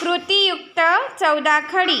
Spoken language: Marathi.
कृतीयुक्त चौदा खडी.